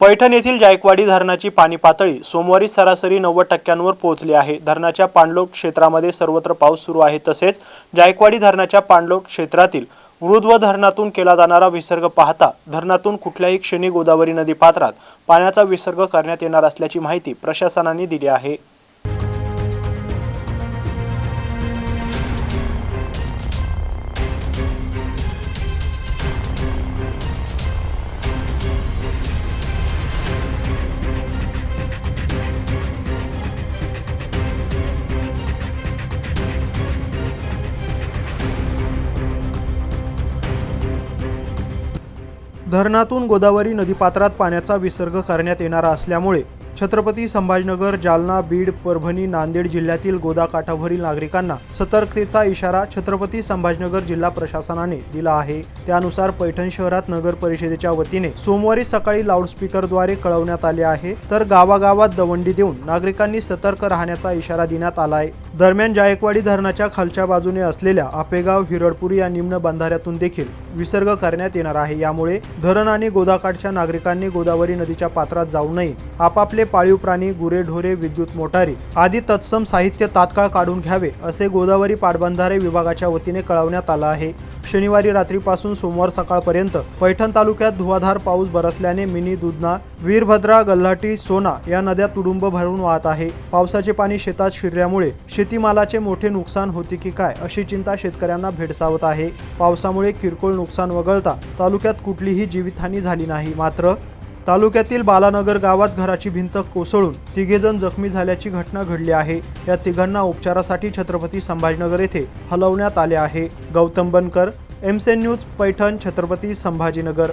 पैठण येथील जायकवाडी धरणाची पाणी पातळी सोमवारी सरासरी नव्वद टक्क्यांवर पोहोचली आहे. धरणाच्या पाणलोट क्षेत्रामध्ये सर्वत्र पाऊस सुरू आहे. तसेच जायकवाडी धरणाच्या पाणलोट क्षेत्रातील वृद्ध धरणातून केला जाणारा विसर्ग पाहता धरणातून कुठल्याही क्षणी गोदावरी नदी पात्रात पाण्याचा विसर्ग करण्यात येणार असल्याची माहिती प्रशासनाने दिली आहे. धरणातून गोदावरी नदीपात्रात पाण्याचा विसर्ग करण्यात येणार असल्यामुळे छत्रपती संभाजीनगर जालना बीड परभणी नांदेड जिल्ह्यातील गोदाकाठावरील नागरिकांना सतर्कतेचा इशारा छत्रपती संभाजीनगर जिल्हा प्रशासनाने दिला आहे. त्यानुसार पैठण शहरात नगर परिषदेच्या वतीने सोमवारी सकाळी लाऊडस्पीकरद्वारे कळवण्यात आले आहे. तर गावागावात दवंडी देऊन नागरिकांनी सतर्क राहण्याचा इशारा देण्यात आला आहे. दरम्यान जायकवाडी धरणाच्या खालच्या बाजूने असलेल्या आपेगाव हिरडपुरी या निम्न बंधाऱ्यातून देखील विसर्ग करण्यात येणार आहे. यामुळे धरण आणि गोदाकाठच्या नागरिकांनी गोदावरी नदीच्या पात्रात जाऊ नये. आपापले पाळीव प्राणी गुरेढोरे विद्युत मोटारी आदी तत्सम साहित्य तात्काळ काढून घ्यावे असे गोदावरी पाटबंधारे विभागाच्या वतीने कळवण्यात आलं आहे. शनिवारी रात्रीपासून सोमवार सकाळपर्यंत पैठण तालुक्यात धुवाधार पाऊस बरसल्याने मिनी दुधना वीरभद्रा गल्हाटी सोना या नद्या तुडुंब भरून वाहत आहे. पावसाचे पाणी शेतात शिरल्यामुळे शेतीमालाचे मोठे नुकसान होते की काय अशी चिंता शेतकऱ्यांना भेडसावत आहे. पावसामुळे किरकोळ नुकसान वगळता तालुक्यात कुठलीही जीवितहानी झाली नाही. मात्र तालुक्यातील बालानगर गावात घराची भिंत कोसळून तिघेजण जखमी झाल्याची घटना घडली आहे. या तिघांना उपचारासाठी छत्रपती संभाजीनगर येथे हलवण्यात आले आहे. गौतम बनकर एमसेन न्यूज पैठण छत्रपती संभाजीनगर.